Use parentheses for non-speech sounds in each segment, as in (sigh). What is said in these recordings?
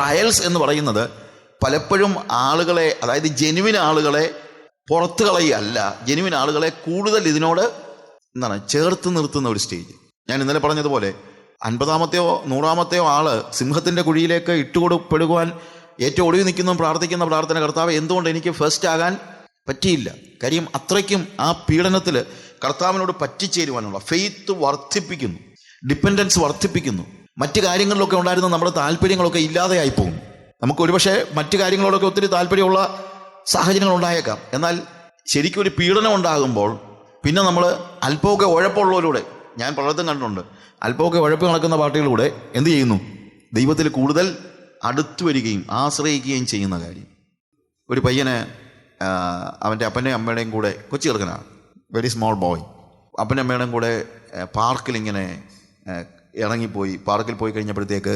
Trials എന്ന് പറയുന്നത് പലപ്പോഴും ആളുകളെ അതായത് ജെനുവിൻ ആളുകളെ പുറത്തു കളയല്ല. ജെനുവിൻ ആളുകളെ കൂടുതൽ ഇതിനോട് എന്താണ് ചേർത്ത് നിർത്തുന്ന ഒരു സ്റ്റേജ് ഞാൻ ഇന്നലെ പറഞ്ഞതുപോലെ അൻപതാമത്തെയോ നൂറാമത്തെയോ ആൾ സിംഹത്തിന്റെ കുഴിയിലേക്ക് ഇട്ടുകൊടുപ്പെടുവാൻ ഏറ്റവും ഒടുവിൽ നിൽക്കുന്ന പ്രാർത്ഥിക്കുന്ന പ്രാർത്ഥന കർത്താവ് എന്തുകൊണ്ട് എനിക്ക് ഫസ്റ്റ് ആകാൻ പറ്റിയില്ല? കാര്യം അത്രയ്ക്കും ആ പീഡനത്തിൽ കർത്താവിനോട് പറ്റിച്ചേരുവാനുള്ള ഫെയ്ത്ത് വർദ്ധിപ്പിക്കുന്നു. ഡിപ്പെൻഡൻസ് വർദ്ധിപ്പിക്കുന്നു. മറ്റു കാര്യങ്ങളിലൊക്കെ ഉണ്ടായിരുന്ന നമ്മുടെ താല്പര്യങ്ങളൊക്കെ ഇല്ലാതെയായി പോകും. നമുക്ക് ഒരുപക്ഷെ മറ്റു കാര്യങ്ങളോടൊക്കെ ഒത്തിരി താല്പര്യമുള്ള സാഹചര്യങ്ങൾ ഉണ്ടായേക്കാം. എന്നാൽ ശരിക്കും ഒരു പീഡനം ഉണ്ടാകുമ്പോൾ പിന്നെ നമ്മൾ അല്പമൊക്കെ ഉഴപ്പുള്ളവരൂടെ ഞാൻ പലയിടത്തും കണ്ടിട്ടുണ്ട് അല്പമൊക്കെ ഉഴപ്പ് നടക്കുന്ന പാർട്ടികളിലൂടെ എന്ത് ചെയ്യുന്നു? ദൈവത്തിൽ കൂടുതൽ അടുത്തു വരികയും ആശ്രയിക്കുകയും ചെയ്യുന്ന കാര്യം. ഒരു പയ്യനെ അവന്റെ അപ്പന്റെയും അമ്മയുടെയും കൂടെ കൊച്ചു ചെറുക്കനാണ്. വെരി സ്മോൾ ബോയ് അപ്പന്റെ അമ്മയുടെയും കൂടെ പാർക്കിൽ ഇങ്ങനെ ഇറങ്ങിപ്പോയി പാർക്കിൽ പോയി കഴിഞ്ഞപ്പോഴത്തേക്ക്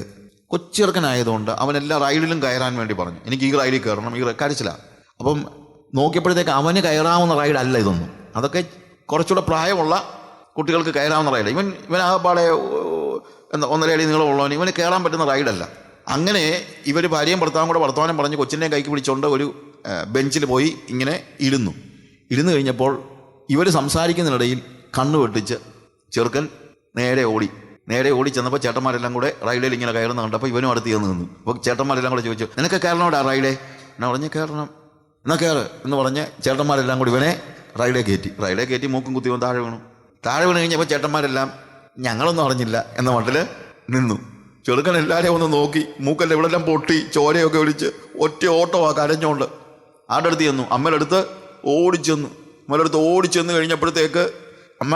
കൊച്ചിറക്കനായതുകൊണ്ട് അവൻ എല്ലാ റൈഡിലും കയറാൻ വേണ്ടി പറഞ്ഞു. എനിക്ക് ഈ റൈഡിൽ കയറണം ഈ കരച്ചില്ല അപ്പം നോക്കിയപ്പോഴത്തേക്ക് അവന് കയറാവുന്ന റൈഡല്ല ഇതൊന്നും. അതൊക്കെ കുറച്ചുകൂടെ പ്രായമുള്ള കുട്ടികൾക്ക് കയറാവുന്ന റൈഡ്. ഇവൻ ഇവൻ ആ പാടെ എന്താ ഒന്നര അടി നീളമുള്ളവൻ ഇവന് കയറാൻ പറ്റുന്ന റൈഡല്ല. അങ്ങനെ ഇവർ ഭാര്യയും ഭർത്താവും കൂടെ വർത്തമാനം പറഞ്ഞ് കൊച്ചിനെ കൈക്ക് പിടിച്ചുകൊണ്ട് ഒരു ബെഞ്ചിൽ പോയി ഇങ്ങനെ ഇരുന്നു. ഇരുന്ന് കഴിഞ്ഞപ്പോൾ ഇവർ സംസാരിക്കുന്നതിനിടയിൽ കണ്ണു വെട്ടിച്ച് ചെറുക്കൻ നേരെ ഓടി. നേരെ ഓടി ചെന്നപ്പോൾ ചേട്ടന്മാരെല്ലാം കൂടെ റൈഡിൽ ഇങ്ങനെ കയറുന്ന കണ്ടപ്പോൾ ഇവനും അടുത്ത് ചെന്ന് നിന്നു. അപ്പോൾ ചേട്ടന്മാരെല്ലാം കൂടെ ചോദിച്ചു നിനക്ക് കയറണോടാ റൈഡേ എന്നാ പറഞ്ഞ് കയറണം. എന്നാ കയറ് എന്ന് പറഞ്ഞ് ചേട്ടന്മാരെല്ലാം കൂടി ഇവനെ റൈഡേ കയറ്റി. റൈഡേ കയറ്റി മൂക്കും കുത്തി ഇവൻ താഴെ വീണു. താഴെ വീണ് കഴിഞ്ഞപ്പോൾ ചേട്ടന്മാരെല്ലാം ഞങ്ങളൊന്നും അറിഞ്ഞില്ല എന്ന മട്ടിൽ നിന്നു. ചെറുക്കൻ എല്ലാവരെയും ഒന്ന് നോക്കി മൂക്കല്ല ഇവിടെല്ലാം പൊട്ടി ചോരയൊക്കെ ഒഴിച്ച് ഒറ്റ ഓട്ടോ കരഞ്ഞോണ്ട്. ആടെ അടുത്ത് ചെന്നു? അമ്മയുടെ അടുത്ത് ഓടിച്ചെന്നു അമ്മയുടെ അടുത്ത് ഓടിച്ചെന്ന് കഴിഞ്ഞപ്പോഴത്തേക്ക് അമ്മ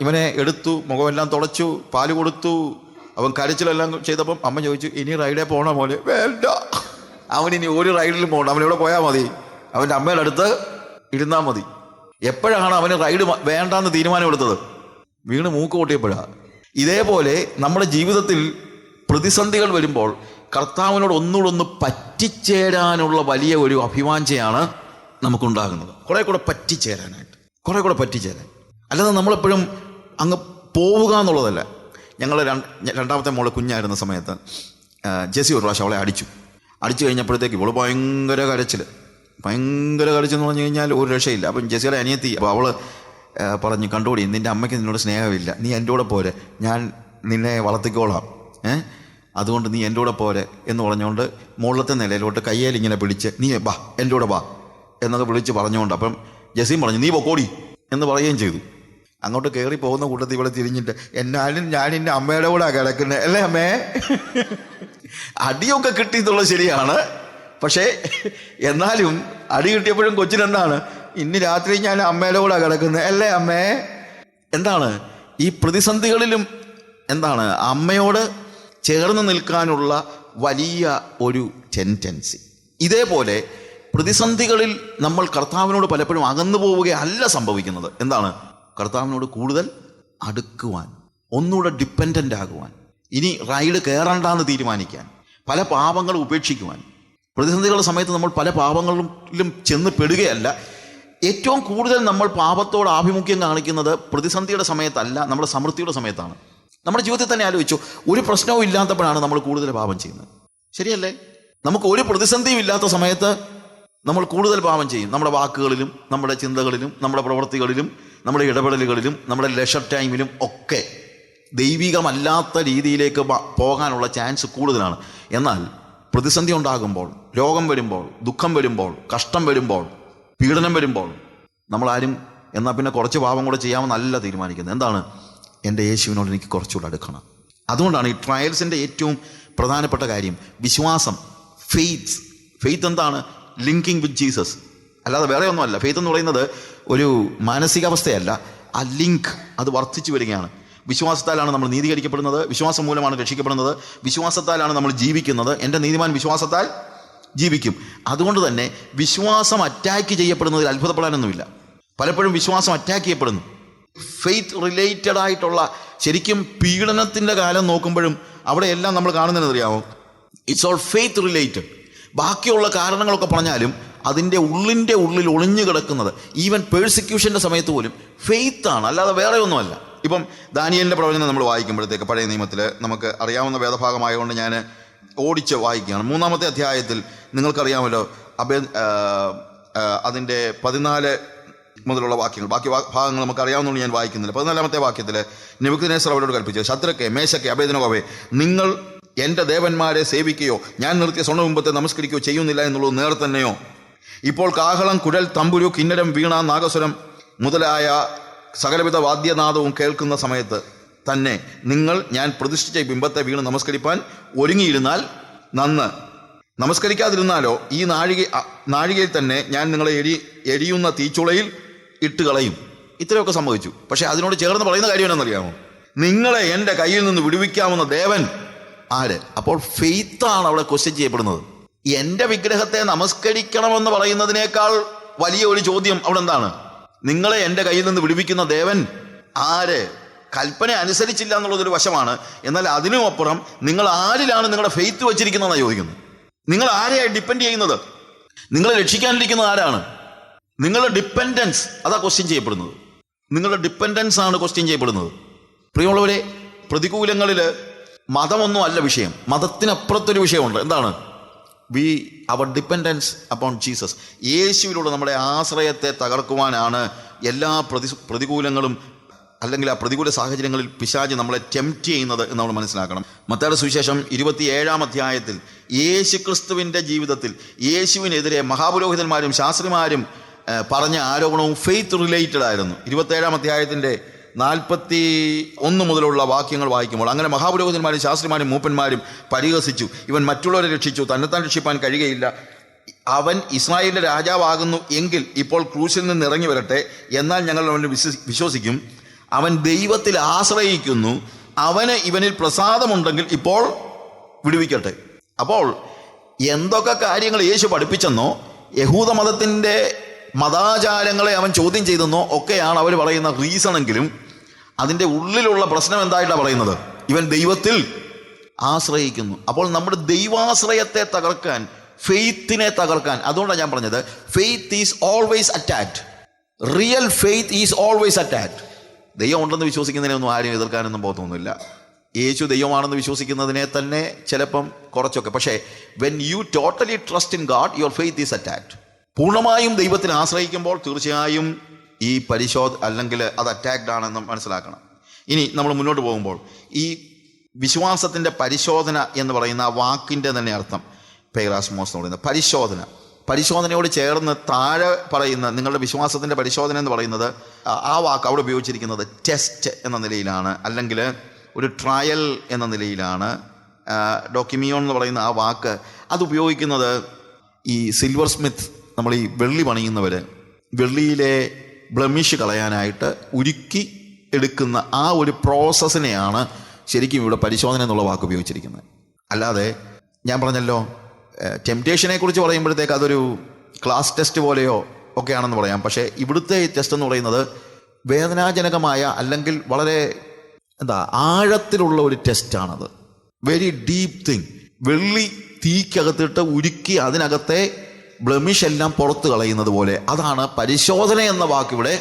ഇവനെ എടുത്തു മുഖമെല്ലാം തുടച്ചു പാൽ കൊടുത്തു. അവൻ കരച്ചിലെല്ലാം ചെയ്തപ്പം അമ്മ ചോദിച്ചു ഇനി റൈഡേ പോണോ മോനെ? വേണ്ട. അവൻ ഇനി ഒരു റൈഡിലും പോകണം അവൻ ഇവിടെ പോയാൽ മതി? അവന്റെ അമ്മയുടെ അടുത്ത് ഇരുന്നാൽ മതി. എപ്പോഴാണ് അവന് റൈഡ് വേണ്ടെന്ന് തീരുമാനമെടുത്തത്? വീണ് മൂക്ക് പൊട്ടിയപ്പോഴാണ് ഇതേപോലെ നമ്മുടെ ജീവിതത്തിൽ പ്രതിസന്ധികൾ വരുമ്പോൾ കർത്താവിനോട് ഒന്നുകൂടെ ഒന്ന് പറ്റിച്ചേരാനുള്ള വലിയ ഒരു അഭിവാഞ്ചയാണ് നമുക്കുണ്ടാകുന്നത്. കുറെ കൂടെ പറ്റിച്ചേരാനായിട്ട്. കുറെ കൂടെ പറ്റിച്ചേരാൻ. അല്ലാതെ നമ്മളെപ്പോഴും അങ്ങ് പോവുക എന്നുള്ളതല്ല. ഞങ്ങൾ രണ്ടാമത്തെ മോളെ കുഞ്ഞായിരുന്ന സമയത്ത് ജെസി ഒരു പ്രാവശ്യം അവളെ അടിച്ചു. അടിച്ചു കഴിഞ്ഞപ്പോഴത്തേക്ക് ഇവൾ ഭയങ്കര കരച്ചിൽ ഭയങ്കര കരച്ചെന്ന് പറഞ്ഞു കഴിഞ്ഞാൽ ഒരു രക്ഷയില്ല. അപ്പം ജെസിയുടെ അനിയത്തി അപ്പോൾ അവൾ പറഞ്ഞു കണ്ടുകൂടി നിന്റെ അമ്മയ്ക്ക് നിന്നോട് സ്നേഹമില്ല. നീ എന്റെ കൂടെ പോരെ. ഞാൻ നിന്നെ വളർത്തിക്കോളാം. ഏ? അതുകൊണ്ട് നീ എന്റെ കൂടെ പോരെ. എന്ന് പറഞ്ഞുകൊണ്ട് മുകളിലത്തെ നിലയിലോട്ട് കയ്യേൽ ഇങ്ങനെ പിടിച്ച് നീ ബാ എന്റെ കൂടെ ബാ എന്നൊക്കെ വിളിച്ച് പറഞ്ഞുകൊണ്ട് അപ്പം ജസീം പറഞ്ഞു നീ പൊക്കോടി. എന്ന് പറയുകയും ചെയ്തു. അങ്ങോട്ട് കയറി പോകുന്ന കൂട്ടത്തിൽ ഇവിടെ തിരിഞ്ഞിട്ട് എന്നാലും ഞാൻ എന്റെ അമ്മയുടെ കൂടെ കിടക്കുന്നത് അല്ലേ അമ്മേ? അടിയൊക്കെ കിട്ടി എന്നുള്ളത് ശരിയാണ്. പക്ഷേ എന്നാലും അടി കിട്ടിയപ്പോഴും കൊച്ചിനെന്താണ് ഇന്ന് രാത്രി ഞാൻ അമ്മയുടെ കൂടെ കിടക്കുന്നത് അല്ലേ അമ്മേ? എന്താണ്? ഈ പ്രതിസന്ധികളിലും എന്താണ്? അമ്മയോട് ചേർന്ന് നിൽക്കാനുള്ള വലിയ ഒരു ടെന്റൻസി ഇതേപോലെ പ്രതിസന്ധികളിൽ നമ്മൾ കർത്താവിനോട് പലപ്പോഴും അകന്നു പോവുകയല്ല സംഭവിക്കുന്നത്. എന്താണ്? കർത്താവിനോട് കൂടുതൽ അടുക്കുവാൻ ഒന്നുകൂടെ ഡിപ്പെൻഡന്റ് ആകുവാൻ ഇനി റൈഡ് കയറണ്ടെന്ന് തീരുമാനിക്കാൻ പല പാപങ്ങളും ഉപേക്ഷിക്കുവാൻ. പ്രതിസന്ധികളുടെ സമയത്ത് നമ്മൾ പല പാപങ്ങളിലും ചെന്ന് പെടുകയല്ല. ഏറ്റവും കൂടുതൽ നമ്മൾ പാപത്തോട് ആഭിമുഖ്യം കാണിക്കുന്നത് പ്രതിസന്ധിയുടെ സമയത്തല്ല നമ്മുടെ സമൃദ്ധിയുടെ സമയത്താണ്. നമ്മുടെ ജീവിതത്തിൽ തന്നെ ആലോചിച്ചു ഒരു പ്രശ്നവും ഇല്ലാത്തപ്പോഴാണ് നമ്മൾ കൂടുതൽ പാപം ചെയ്യുന്നത്. ശരിയല്ലേ? നമുക്ക് ഒരു പ്രതിസന്ധിയും ഇല്ലാത്ത സമയത്ത് നമ്മൾ കൂടുതൽ പാപം ചെയ്യും. നമ്മുടെ വാക്കുകളിലും നമ്മുടെ ചിന്തകളിലും നമ്മുടെ പ്രവൃത്തികളിലും നമ്മുടെ ഇടപെടലുകളിലും നമ്മുടെ ലെഷർ ടൈമിലും ഒക്കെ ദൈവികമല്ലാത്ത രീതിയിലേക്ക് പോകാനുള്ള ചാൻസ് കൂടുതലാണ്. എന്നാൽ പ്രതിസന്ധി ഉണ്ടാകുമ്പോൾ രോഗം വരുമ്പോൾ ദുഃഖം വരുമ്പോൾ കഷ്ടം വരുമ്പോൾ പീഡനം വരുമ്പോൾ നമ്മളാരും എന്നാൽ പിന്നെ കുറച്ച് പാപം കൂടെ ചെയ്യാമെന്നല്ല തീരുമാനിക്കുന്നത്. എന്താണ്? എന്റെ യേശുവിനോട് എനിക്ക് കുറച്ചുകൂടെ അടുക്കണം. അതുകൊണ്ടാണ് ഈ ട്രയൽസിന്റെ ഏറ്റവും പ്രധാനപ്പെട്ട കാര്യം വിശ്വാസം ഫെയ്ത്ത് ഫെയ്ത്ത് എന്താണ്? ലിങ്കിങ് വിത്ത് ജീസസ് അല്ലാതെ വേറെ ഒന്നുമല്ല. ഫെയ്ത്ത് എന്ന് പറയുന്നത് ഒരു മാനസികാവസ്ഥയല്ല. ആ ലിങ്ക് അത് വർദ്ധിച്ചു വരികയാണ്. വിശ്വാസത്താലാണ് നമ്മൾ നീതീകരിക്കപ്പെടുന്നത് വിശ്വാസം മൂലമാണ് രക്ഷിക്കപ്പെടുന്നത് വിശ്വാസത്താലാണ് നമ്മൾ ജീവിക്കുന്നത്. എന്റെ നീതിമാൻ വിശ്വാസത്താൽ ജീവിക്കും. അതുകൊണ്ട് തന്നെ വിശ്വാസം അറ്റാക്ക് ചെയ്യപ്പെടുന്നതിൽ അത്ഭുതപ്പെടാനൊന്നുമില്ല. പലപ്പോഴും വിശ്വാസം അറ്റാക്ക് ചെയ്യപ്പെടുന്നു. ഫെയ്ത്ത് റിലേറ്റഡ് ആയിട്ടുള്ള ശരിക്കും പീഡനത്തിന്റെ കാലം നോക്കുമ്പോഴും അവിടെയെല്ലാം നമ്മൾ കാണുന്നതിനറിയാമോ ഇറ്റ്സ് ഓൾ ഫെയ്ത്ത് റിലേറ്റഡ് ബാക്കിയുള്ള കാരണങ്ങളൊക്കെ പറഞ്ഞാലും അതിന്റെ ഉള്ളിന്റെ ഉള്ളിൽ ഒളിഞ്ഞു കിടക്കുന്നത് ഈവൻ പേഴ്സിക്യൂഷന്റെ സമയത്ത് പോലും ഫെയ്ത്താണ് അല്ലാതെ വേറെ ഒന്നുമല്ല. ഇപ്പം ദാനിയലിന്റെ പ്രവചനം നമ്മൾ വായിക്കുമ്പോഴത്തേക്ക് പഴയ നിയമത്തിൽ നമുക്ക് അറിയാവുന്ന വേദഭാഗമായതുകൊണ്ട് ഞാൻ ഓടിച്ച് വായിക്കുകയാണ്. മൂന്നാമത്തെ അധ്യായത്തിൽ നിങ്ങൾക്കറിയാമല്ലോ ആ, അതിന്റെ പതിനാല് മുതലുള്ള വാക്യങ്ങൾ. ബാക്കി ഭാഗങ്ങൾ നമുക്ക് അറിയാവുന്നതുകൊണ്ട് ഞാൻ വായിക്കുന്നില്ല. പതിനാലാമത്തെ വാക്യത്തിൽ നെബുക്കനേസർ അവരോട് കൽപ്പിച്ചു ശത്രുക്കെ മേശക്കെ അഭേദനകോവേ നിങ്ങൾ എന്റെ ദേവന്മാരെ സേവിക്കുകയോ ഞാൻ നിർത്തിയ സ്വർണബിംബത്തെ നമസ്കരിക്കുകയോ ചെയ്യുന്നില്ല എന്നുള്ളത് നേർ ഇപ്പോൾ കാഹളം കുഴൽ തമ്പുരു കിന്നരം വീണ നാഗസ്വരം മുതലായ സകലവിധ വാദ്യനാദവും കേൾക്കുന്ന സമയത്ത് തന്നെ നിങ്ങൾ ഞാൻ പ്രതിഷ്ഠിച്ച ബിംബത്തെ വീണ് നമസ്കരിപ്പാൻ ഒരുങ്ങിയിരുന്നാൽ നന്ന്. നമസ്കരിക്കാതിരുന്നാലോ ഈ നാഴിക നാഴികയിൽ തന്നെ ഞാൻ നിങ്ങളെ എരി എരിയുന്ന തീച്ചുളയിൽ ഇട്ട് കളയും. ഇത്രയൊക്കെ സംഭവിച്ചു പക്ഷേ അതിനോട് ചേർന്ന് പറയുന്ന കാര്യം എന്നറിയാമോ നിങ്ങളെ എന്റെ കയ്യിൽ നിന്ന് വിടുവിക്കാവുന്ന ദേവൻ ആര്? അപ്പോൾ ഫെയ്ത്താണ് അവിടെ ക്വസ്റ്റ്യൻ ചെയ്യപ്പെടുന്നത്. എന്റെ വിഗ്രഹത്തെ നമസ്കരിക്കണമെന്ന് പറയുന്നതിനേക്കാൾ വലിയ ഒരു ചോദ്യം അവിടെ എന്താണ്? നിങ്ങളെ എന്റെ കയ്യിൽ നിന്ന് വിടുവിക്കുന്ന ദേവൻ ആര്? കൽപ്പന അനുസരിച്ചില്ല എന്നുള്ളതൊരു വശമാണ്. എന്നാൽ അതിനും അപ്പുറം നിങ്ങൾ ആരിലാണ് നിങ്ങളുടെ ഫെയ്ത്ത് വെച്ചിരിക്കുന്നതെന്നാണ് ചോദിക്കുന്നത്? നിങ്ങൾ ആരെയാണ് ഡിപ്പെൻഡ് ചെയ്യുന്നത്? നിങ്ങളെ രക്ഷിക്കാനിരിക്കുന്നത് ആരാണ്? നിങ്ങളുടെ ഡിപ്പെൻഡൻസ് അതാ ക്വസ്റ്റ്യൻ ചെയ്യപ്പെടുന്നത്. നിങ്ങളുടെ ഡിപ്പെൻഡൻസ് ആണ് ക്വസ്റ്റ്യൻ ചെയ്യപ്പെടുന്നത്. പ്രിയമുള്ളവരെ പ്രതികൂലങ്ങളിൽ മതമൊന്നും അല്ല വിഷയം. മതത്തിനപ്പുറത്തൊരു വിഷയമുണ്ട്. എന്താണ്? We our dependence upon Jesus യേശുവിലൂടെ നമ്മുടെ ആശ്രയത്തെ തകർക്കുവാനാണ് എല്ലാ പ്രതി പ്രതികൂലങ്ങളും അല്ലെങ്കിൽ ആ പ്രതികൂല സാഹചര്യങ്ങളിൽ പിശാചി നമ്മളെ ടെംപ്റ്റ് ചെയ്യുന്നത് എന്ന് നമ്മൾ മനസ്സിലാക്കണം. മത്തയുടെ സുവിശേഷം ഇരുപത്തിയേഴാം അധ്യായത്തിൽ യേശു ക്രിസ്തുവിന്റെ ജീവിതത്തിൽ യേശുവിനെതിരെ മഹാപുരോഹിതന്മാരും ശാസ്ത്രിമാരും പറഞ്ഞ ആരോപണവും ഫെയ്ത്ത് റിലേറ്റഡ് ആയിരുന്നു. ഇരുപത്തേഴാം അധ്യായത്തിന്റെ നാൽപ്പത്തി ഒന്ന് മുതലുള്ള വാക്യങ്ങൾ വായിക്കുമ്പോൾ അങ്ങനെ മഹാപുരോഹിതന്മാരും ശാസ്ത്രിമാരും മൂപ്പന്മാരും പരിഹസിച്ചു. ഇവൻ മറ്റുള്ളവരെ രക്ഷിച്ചു. തന്നെത്താൻ രക്ഷിപ്പാൻ കഴിയുകയില്ല. അവൻ ഇസ്രായേലിന്റെ രാജാവാകുന്നു എങ്കിൽ ഇപ്പോൾ ക്രൂശിൽ നിന്ന് ഇറങ്ങി വരട്ടെ. എന്നാൽ ഞങ്ങൾ അവനെ വിശ്വസി വിശ്വസിക്കും. അവൻ ദൈവത്തിൽ ആശ്രയിക്കുന്നു. അവന് ഇവനിൽ പ്രസാദമുണ്ടെങ്കിൽ ഇപ്പോൾ വിടുവിക്കട്ടെ. അപ്പോൾ എന്തൊക്കെ കാര്യങ്ങൾ യേശു പഠിപ്പിച്ചെന്നോ യഹൂദ മതത്തിന്റെ മതാചാരങ്ങളെ അവൻ ചോദ്യം ചെയ്തെന്നോ ഒക്കെയാണ് അവർ പറയുന്ന റീസണെങ്കിലും അതിന്റെ ഉള്ളിലുള്ള പ്രശ്നം എന്തായിട്ടാണ് പറയുന്നത്? ഇവൻ ദൈവത്തിൽ ആശ്രയിക്കുന്നു. അപ്പോൾ നമ്മുടെ ദൈവാശ്രയത്തെ തകർക്കാൻ ഫെയ്ത്തിനെ തകർക്കാൻ അതുകൊണ്ടാണ് ഞാൻ പറഞ്ഞത് faith is always attacked real faith is always attacked ദൈവം ഉണ്ടെന്ന് വിശ്വസിക്കുന്നതിനൊന്നും ആരും എതിർക്കാനൊന്നും പോകുന്നില്ല യേശു ദൈവമാണെന്ന് വിശ്വസിക്കുന്നതിനെ തന്നെ ചിലപ്പം കുറച്ചൊക്കെ. പക്ഷേ when you totally trust in God your faith is attacked പൂർണമായും ദൈവത്തിനെ ആശ്രയിക്കുമ്പോൾ തീർച്ചയായും ഈ പരിശോധ അല്ലെങ്കിൽ അത് അറ്റാക്ഡ് ആണെന്ന് മനസ്സിലാക്കണം. ഇനി നമ്മൾ മുന്നോട്ട് പോകുമ്പോൾ ഈ വിശ്വാസത്തിന്റെ പരിശോധന എന്ന് പറയുന്ന ആ വാക്കിന്റെ തന്നെ അർത്ഥം പേറാസ്മോസ് എന്ന് പറയുന്നത്. പരിശോധന. പരിശോധനയോട് ചേർന്ന് താഴെ പറയുന്ന നിങ്ങളുടെ വിശ്വാസത്തിന്റെ പരിശോധന എന്ന് പറയുന്നത് ആ വാക്ക് അവിടെ ഉപയോഗിച്ചിരിക്കുന്നത് ടെസ്റ്റ് എന്ന നിലയിലാണ് അല്ലെങ്കിൽ ഒരു ട്രയൽ എന്ന നിലയിലാണ്. ഡോക്യുമിയോൺ എന്ന് പറയുന്ന ആ വാക്ക്. അത് ഉപയോഗിക്കുന്നത് ഈ സിൽവർ സ്മിത്ത് നമ്മൾ ഈ വെള്ളി പണിയുന്നവർ വെള്ളിയിലെ ബ്ലമിഷ് കളയാനായിട്ട് ഉരുക്കി എടുക്കുന്ന ആ ഒരു പ്രോസസ്സിനെയാണ് ശരിക്കും ഇവിടെ പരിശോധന എന്നുള്ള വാക്ക് ഉപയോഗിച്ചിരിക്കുന്നത്. അല്ലാതെ ഞാൻ പറഞ്ഞല്ലോ ടെംപ്റ്റേഷനെ കുറിച്ച് പറയുമ്പോഴത്തേക്ക് അതൊരു ക്ലാസ് ടെസ്റ്റ് പോലെയോ ഒക്കെയാണെന്ന് പറയാം. പക്ഷേ ഇവിടുത്തെ ടെസ്റ്റ് എന്ന് പറയുന്നത് വേദനാജനകമായ അല്ലെങ്കിൽ വളരെ എന്താ ആഴത്തിലുള്ള ഒരു ടെസ്റ്റാണത് വെരി ഡീപ് തിങ് വെള്ളി തീക്കകത്തിട്ട് ഉരുക്കി അതിനകത്തെ ബ്ലമിഷ് എല്ലാം പുറത്ത് കളയുന്നത് പോലെ അതാണ് പരിശോധന എന്ന വാക്ക് ഇവിടെ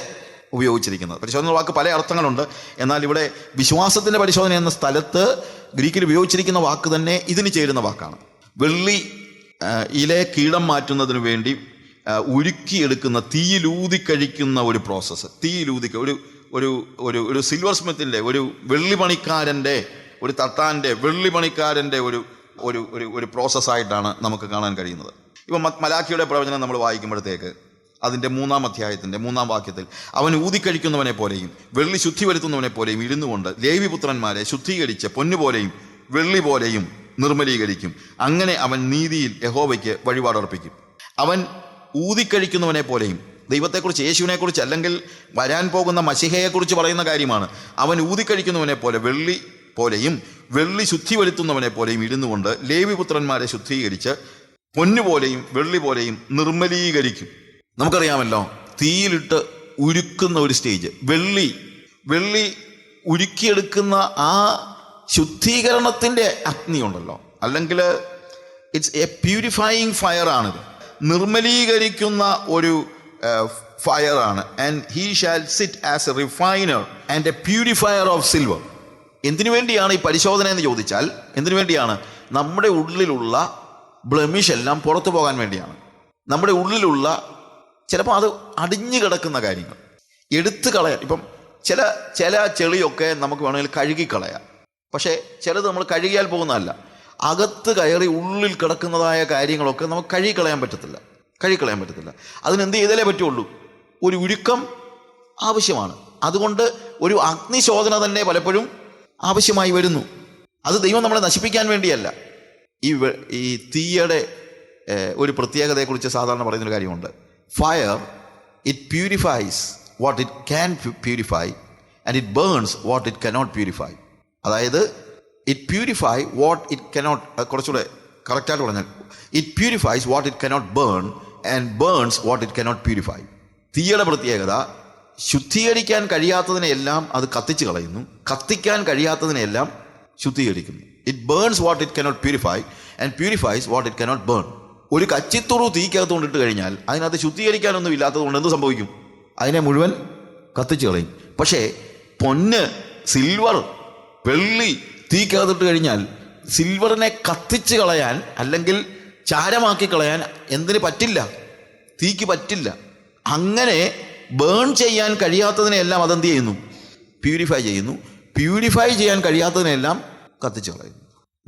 ഉപയോഗിച്ചിരിക്കുന്നത്. പരിശോധന വാക്ക് പല അർത്ഥങ്ങളുണ്ട്. എന്നാൽ ഇവിടെ വിശ്വാസത്തിന്റെ പരിശോധന എന്ന സ്ഥലത്ത് ഗ്രീക്കിൽ ഉപയോഗിച്ചിരിക്കുന്ന വാക്ക് തന്നെ ഇതിന് ചേരുന്ന വാക്കാണ്. വെള്ളി ഇലെ കീടം മാറ്റുന്നതിന് വേണ്ടി ഉരുക്കിയെടുക്കുന്ന തീയിലൂതി കഴിക്കുന്ന ഒരു പ്രോസസ്സ് തീയിലൂതി ഒരു ഒരു ഒരു ഒരു സിൽവർ സ്മിത്തിന്റെ ഒരു വെള്ളിമണിക്കാരന്റെ ഒരു തട്ടാന്റെ വെള്ളിമണിക്കാരന്റെ ഒരു ഒരു ഒരു ഒരു പ്രോസസ്സായിട്ടാണ് നമുക്ക് കാണാൻ കഴിയുന്നത്. ഇപ്പം മലാഖിയുടെ പ്രവചനം നമ്മൾ വായിക്കുമ്പോഴത്തേക്ക് അതിന്റെ മൂന്നാം അധ്യായത്തിന്റെ മൂന്നാം വാക്യത്തിൽ അവൻ ഊതിക്കഴിക്കുന്നവനെ പോലെയും വെള്ളി ശുദ്ധി വരുത്തുന്നവനെ പോലെയും ഇരുന്നുകൊണ്ട് ലേവിപുത്രന്മാരെ ശുദ്ധീകരിച്ച് പൊന്നുപോലെയും വെള്ളി പോലെയും നിർമ്മലീകരിക്കും. അങ്ങനെ അവൻ നീതിയിൽ യഹോവയ്ക്ക് വഴിപാടർപ്പിക്കും അവൻ ഊതിക്കഴിക്കുന്നവനെ പോലെയും ദൈവത്തെക്കുറിച്ച് യേശുവിനെക്കുറിച്ച് അല്ലെങ്കിൽ വരാൻ പോകുന്ന മഷിഹയെക്കുറിച്ച് പറയുന്ന കാര്യമാണ്. അവൻ ഊതിക്കഴിക്കുന്നവനെ പോലെ വെള്ളി പോലെയും വെള്ളി ശുദ്ധി വരുത്തുന്നവനെ പോലെയും ഇരുന്നുകൊണ്ട് ലേവിപുത്രന്മാരെ ശുദ്ധീകരിച്ച് പൊന്നുപോലെയും വെള്ളി പോലെയും നിർമ്മലീകരിക്കും. നമുക്കറിയാമല്ലോ തീയിലിട്ട് ഉരുക്കുന്ന ഒരു സ്റ്റേജ് വെള്ളി വെള്ളി ഉരുക്കിയെടുക്കുന്ന ആ ശുദ്ധീകരണത്തിന്റെ അഗ്നിയുണ്ടല്ലോ അല്ലെങ്കിൽ ഇറ്റ്സ് എ പ്യൂരിഫൈയിങ് ഫയർ ആണിത്. നിർമ്മലീകരിക്കുന്ന ഒരു ഫയർ ആണ്. And he shall sit as a refiner and a purifier of silver എന്തിനു വേണ്ടിയാണ് ഈ പരിശോധന എന്ന് ചോദിച്ചാൽ എന്തിനു വേണ്ടിയാണ്? നമ്മുടെ ഉള്ളിലുള്ള ബ്ലമിഷ് എല്ലാം പുറത്തു പോകാൻ വേണ്ടിയാണ്. നമ്മുടെ ഉള്ളിലുള്ള ചിലപ്പോൾ അത് അടിഞ്ഞു കിടക്കുന്ന കാര്യങ്ങൾ. എടുത്തു കളയാൻ ഇപ്പം ചില ചില ചെളിയൊക്കെ നമുക്ക് വേണമെങ്കിൽ കഴുകിക്കളയാം പക്ഷേ ചിലത് നമ്മൾ കഴുകിയാൽ പോകുന്നതല്ല. അകത്ത് കയറി ഉള്ളിൽ കിടക്കുന്നതായ കാര്യങ്ങളൊക്കെ നമുക്ക് കഴുകിക്കളയാൻ പറ്റത്തില്ല. കഴുകിക്കളയാൻ പറ്റത്തില്ല. അതിന് എന്ത് ചെയ്താലേ പറ്റുള്ളൂ? ഒരു ഉരുക്കം ആവശ്യമാണ്. അതുകൊണ്ട് ഒരു അഗ്നിശോധന തന്നെ പലപ്പോഴും ആവശ്യമായി വരുന്നു. അത് ദൈവം നമ്മളെ നശിപ്പിക്കാൻ വേണ്ടിയല്ല. ഈ ഈ തീയുടെ ഒരു പ്രത്യേകതയെക്കുറിച്ച് സാധാരണ പറയുന്നൊരു കാര്യമുണ്ട്. Fire it purifies what it can purify and it burns what it cannot purify അതായത് it purify what it cannot കുറച്ചുകൂടെ കറക്റ്റായിട്ട് പറഞ്ഞാൽ it purifies what it cannot burn and burns what it cannot purify തീയുടെ പ്രത്യേകത ശുദ്ധീകരിക്കാൻ കഴിയാത്തതിനെയെല്ലാം അത് കത്തിച്ച് കളയുന്നു. കത്തിക്കാൻ കഴിയാത്തതിനെയെല്ലാം ശുദ്ധീകരിക്കുന്നു. It burns what it cannot purify and purifies what it cannot burn ഒരു കച്ചിത്തുറു തീക്കകത്ത് കൊണ്ടിട്ട് കഴിഞ്ഞാൽ അതിനകത്ത് ശുദ്ധീകരിക്കാനൊന്നും ഇല്ലാത്തത് കൊണ്ട് എന്ത് സംഭവിക്കും? അതിനെ മുഴുവൻ കത്തിച്ച് കളയും. പക്ഷേ പൊന്ന് സിൽവർ വെള്ളി തീക്കകത്തിട്ട് കഴിഞ്ഞാൽ സിൽവറിനെ കത്തിച്ച് കളയാൻ അല്ലെങ്കിൽ ചാരമാക്കി കളയാൻ എന്തിന് പറ്റില്ല? തീക്ക് പറ്റില്ല. അങ്ങനെ ബേൺ ചെയ്യാൻ കഴിയാത്തതിനെല്ലാം അതെന്ത് ചെയ്യുന്നു? പ്യൂരിഫൈ ചെയ്യുന്നു. പ്യൂരിഫൈ ചെയ്യാൻ കഴിയാത്തതിനെല്ലാം കത്തിച്ച് കളയുന്നു.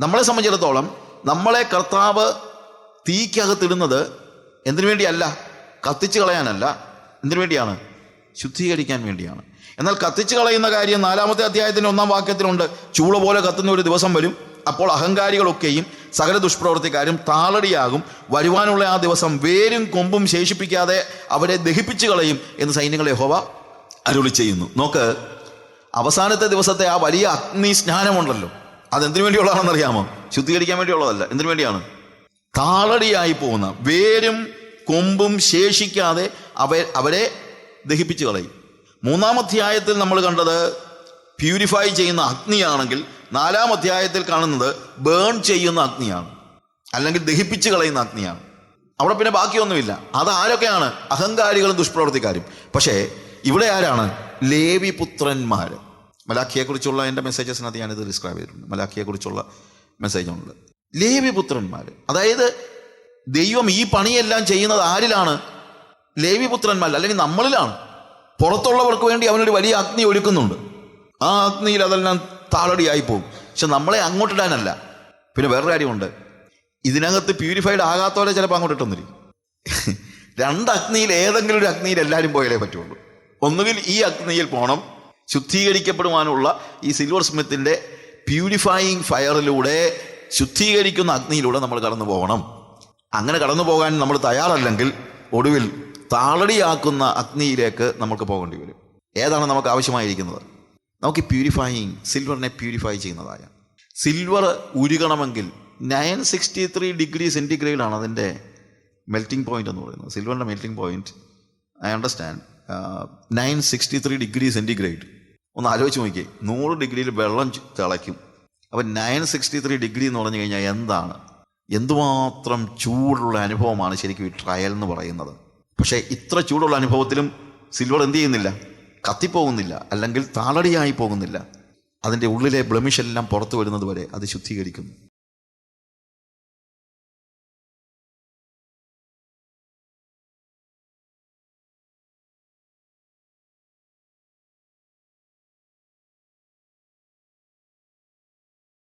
നമ്മളെ സംബന്ധിച്ചിടത്തോളം നമ്മളെ കർത്താവ് തീക്കകത്തിടുന്നത് എന്തിനു വേണ്ടിയല്ല? കത്തിച്ച് കളയാനല്ല. എന്തിനു വേണ്ടിയാണ്? ശുദ്ധീകരിക്കാൻ വേണ്ടിയാണ്. എന്നാൽ കത്തിച്ച് കളയുന്ന കാര്യം നാലാമത്തെ അധ്യായത്തിന്റെ ഒന്നാം വാക്യത്തിലുണ്ട്. ചൂള പോലെ കത്തുന്ന ഒരു ദിവസം വരും. അപ്പോൾ അഹങ്കാരികളൊക്കെയും സകല ദുഷ്പ്രവർത്തിക്കാരും താളടിയാകും. വരുവാനുള്ള ആ ദിവസം വേരും കൊമ്പും ശേഷിപ്പിക്കാതെ അവരെ ദഹിപ്പിച്ചു കളയും എന്ന് സൈന്യങ്ങളെ ഹോവ അരുളി ചെയ്യുന്നു. നോക്ക് അവസാനത്തെ ദിവസത്തെ ആ വലിയ അഗ്നി സ്നാനമുണ്ടല്ലോ അതെന്തിനു വേണ്ടിയുള്ളതാണെന്ന് അറിയാമോ? ശുദ്ധീകരിക്കാൻ വേണ്ടിയുള്ളതല്ല. എന്തിനു വേണ്ടിയാണ്? താളടിയായി പോകുന്ന വേരും കൊമ്പും ശേഷിക്കാതെ അവ അവരെ ദഹിപ്പിച്ചു കളയും. മൂന്നാം അധ്യായത്തിൽ നമ്മൾ കണ്ടത് പ്യൂരിഫൈ ചെയ്യുന്ന അഗ്നിയാണെങ്കിൽ നാലാം അധ്യായത്തിൽ കാണുന്നത് ബേൺ ചെയ്യുന്ന അഗ്നിയാണ്. അല്ലെങ്കിൽ ദഹിപ്പിച്ച് കളയുന്ന അഗ്നിയാണ്. അവിടെ പിന്നെ ബാക്കിയൊന്നുമില്ല. അത് ആരൊക്കെയാണ് അഹങ്കാരികളും ദുഷ്പ്രവർത്തിക്കാരും പക്ഷേ ഇവിടെ ആരാണ്? ലേവി പുത്രന്മാർ മലാഖിയെക്കുറിച്ചുള്ള എന്റെ മെസ്സേജസിനകത്ത് ഞാനിത് ഡിസ്ക്രൈബ് ചെയ്തിട്ടുണ്ട്. മലാഖിയെക്കുറിച്ചുള്ള മെസ്സേജുണ്ട്. ലേവിപുത്രന്മാർ അതായത് ദൈവം ഈ പണിയെല്ലാം ചെയ്യുന്നത് ആരിലാണ്? ലേവിപുത്രന്മാർ അല്ലെങ്കിൽ നമ്മളിലാണ്. പുറത്തുള്ളവർക്ക് വേണ്ടി അവനൊരു വലിയ അഗ്നി ഒരുക്കുന്നുണ്ട്. ആ അഗ്നിയിൽ അതെല്ലാം താളടിയായി പോകും. പക്ഷെ നമ്മളെ അങ്ങോട്ടിടാനല്ല പിന്നെ വേറൊരു കാര്യമുണ്ട്. ഇതിനകത്ത് പ്യൂരിഫൈഡ് ആകാത്തവരെ ചിലപ്പോൾ അങ്ങോട്ട് ഇട്ടൊന്നിരിക്കും. (laughs) രണ്ട് അഗ്നിയിൽ ഏതെങ്കിലും ഒരു അഗ്നിയിൽ എല്ലാവരും പോയാലേ പറ്റുള്ളൂ. ഒന്നുകിൽ ഈ അഗ്നിയിൽ പോകണം ശുദ്ധീകരിക്കപ്പെടുവാനുള്ള ഈ സിൽവർ സ്മിത്തിന്റെ പ്യൂരിഫൈയിങ് ഫയറിലൂടെ ശുദ്ധീകരിക്കുന്ന അഗ്നിയിലൂടെ നമ്മൾ കടന്നു പോകണം. അങ്ങനെ കടന്നു പോകാൻ നമ്മൾ തയ്യാറല്ലെങ്കിൽ ഒടുവിൽ താളടിയാക്കുന്ന അഗ്നിയിലേക്ക് നമുക്ക് പോകേണ്ടി വരും. ഏതാണ് നമുക്ക് ആവശ്യമായിരിക്കുന്നത്? നമുക്ക് പ്യൂരിഫൈയിങ് സിൽവറിനെ പ്യൂരിഫൈ ചെയ്യുന്നതായ. സിൽവർ ഉരുകണമെങ്കിൽ നയൻ സിക്സ്റ്റി ത്രീ ഡിഗ്രി സെന്റിഗ്രേഡാണ് അതിന്റെ മെൽറ്റിംഗ് പോയിന്റ് എന്ന് പറയുന്നത്. സിൽവറിന്റെ melting point I understand nine sixty three degree centigrade ഒന്ന് ആലോചിച്ച് നോക്കിയേ. നൂറ് ഡിഗ്രിയിൽ വെള്ളം തിളയ്ക്കും. അപ്പം നയൻ സിക്സ്റ്റി ത്രീ ഡിഗ്രി എന്ന് പറഞ്ഞു കഴിഞ്ഞാൽ എന്താണ്? എന്തുമാത്രം ചൂടുള്ള അനുഭവമാണ് ശരിക്കും ഈ ട്രയൽ എന്ന് പറയുന്നത്. പക്ഷേ ഇത്ര ചൂടുള്ള അനുഭവത്തിലും സിൽവർ എന്ത് ചെയ്യുന്നില്ല? കത്തിപ്പോകുന്നില്ല. അല്ലെങ്കിൽ താളടിയായി പോകുന്നില്ല. അതിന്റെ ഉള്ളിലെ ബ്ലമിഷെല്ലാം പുറത്തു വരുന്നത് വരെ അത് ശുദ്ധീകരിക്കുന്നു.